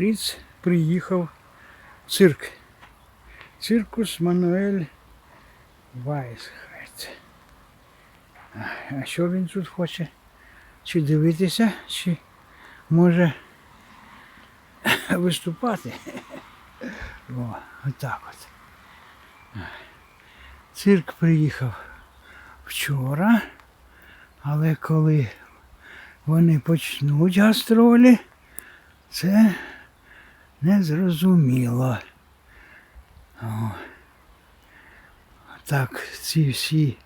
Фріц приїхав в цирк. Циркус Мануель Вайсхайт. А що він тут хоче? Чи дивитися, чи може виступати? О, отак от. Цирк приїхав вчора, але коли вони почнуть гастролі, це незрозуміло. О. Так, ці всі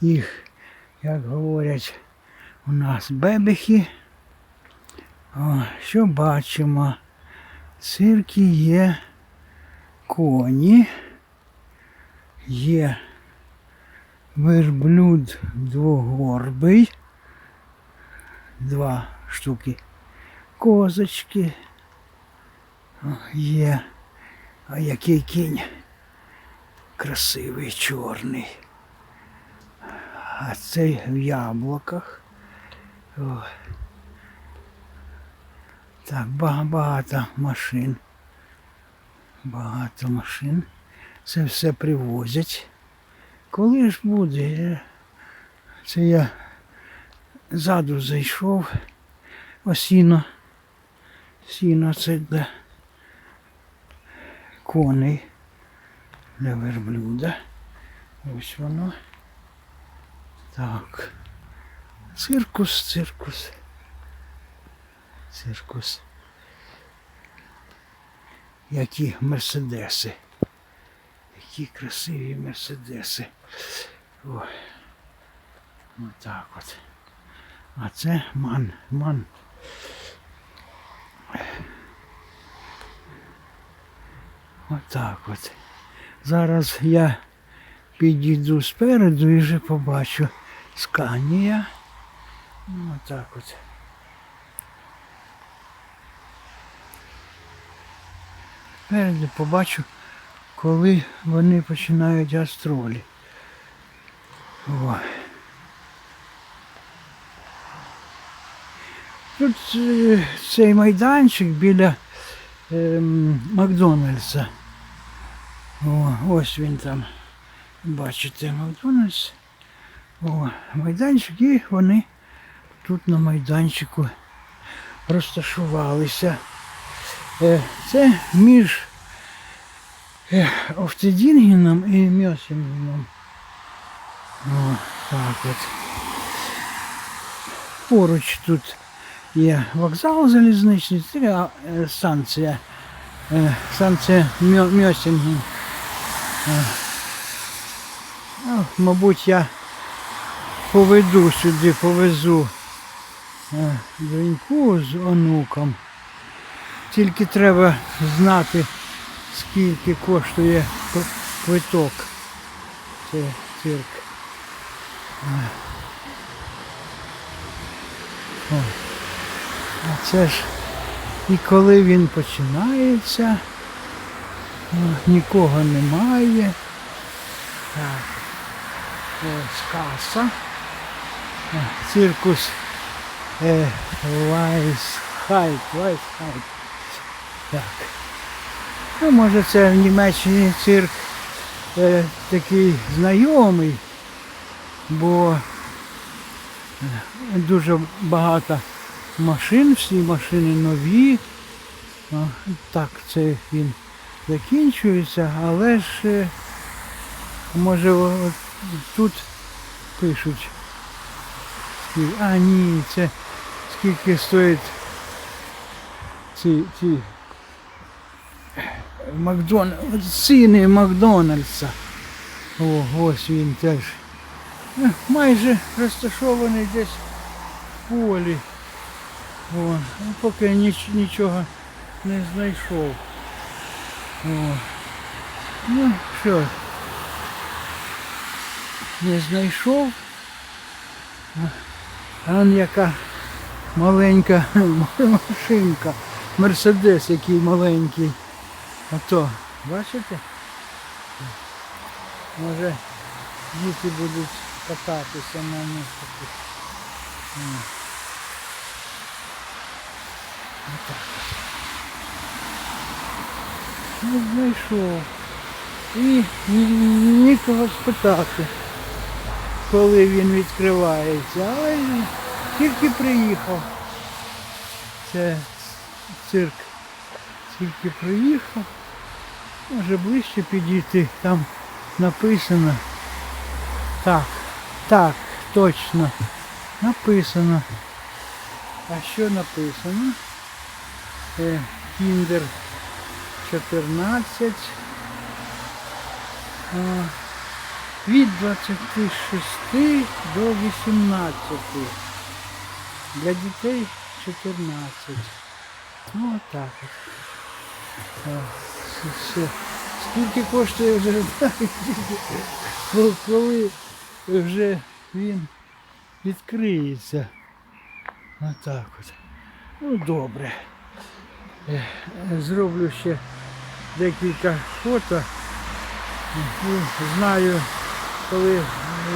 їх, як говорять, у нас бебехи. О, що бачимо? В циркі є коні, є верблюд двогорбий, два штуки, козочки. Є. А який кінь? Красивий, чорний. А цей в яблуках. О. Так, багато машин. Багато машин. Це все привозять. Коли ж буде? Це я ззаду зайшов. Осіно. Сіно це для коней, для верблюда. Ось воно. Так. Циркус, циркус. Циркус. Які мерседеси. Які красиві мерседеси. О. Отак от. А це ман. Ман. Отак от. Зараз я підійду спереду і вже побачу сканія. Отак от. Спереду побачу, коли вони починають гастролі. О. Тут е, цей майданчик біля Макдональдса. О, ось він там. Бачите, Макдональдс. О, майданчик, і вони тут на майданчику розташувалися. Е, це між е, Офтедінгеном і Мьосінгеном. О, так от. Поруч тут є вокзал залізничний, це е, станція. Е, станція Мьо- Мьосінген. Е, ну, мабуть, я поведу сюди, повезу доньку з онуком. Тільки треба знати, скільки коштує квиток. Це цирк. О. Це ж і коли він починається, нікого немає. Так. Ось каса. Циркус е, Вайсхайт. Вайсхайт. Так. Ну, може це в Німеччині цирк е, такий знайомий, бо е, дуже багато машин, всі машини нові. Так, це він закінчується, але ж е, може тут пишуть. А ні, це скільки стоїть ці, ці Макдональдс, ціни Макдональдса. О, ось він теж. Е, Майже розташований десь в полі. О, ну, поки ніч, нічого не знайшов. О. Ну що, не знайшов. А он яка маленька машинка. Мерседес який маленький. А то, бачите? Може діти будуть кататися на них таких. М. Отак. Не знайшов. І нікого спитати, коли він відкривається. Але тільки приїхав. Це цирк. Тільки приїхав. Може ближче підійти. Там написано. Так, так, точно. Написано. А що написано? Кіндер 14. А, від 26 до 18. Для дітей 14. Ну отак от. Скільки коштує вже коли вже він відкриється. Отак от. Ну добре. Зроблю ще декілька фото. Ну, Знаю, коли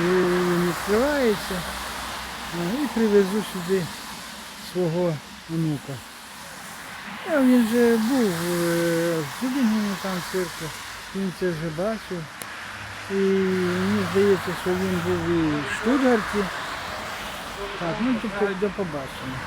він відкривається. І привезу сюди свого онука. А він же був е, в Тюбінгені там цирку, він це вже бачив. І мені здається, що він був і в Штутгарті. Так, ну до, до побачення.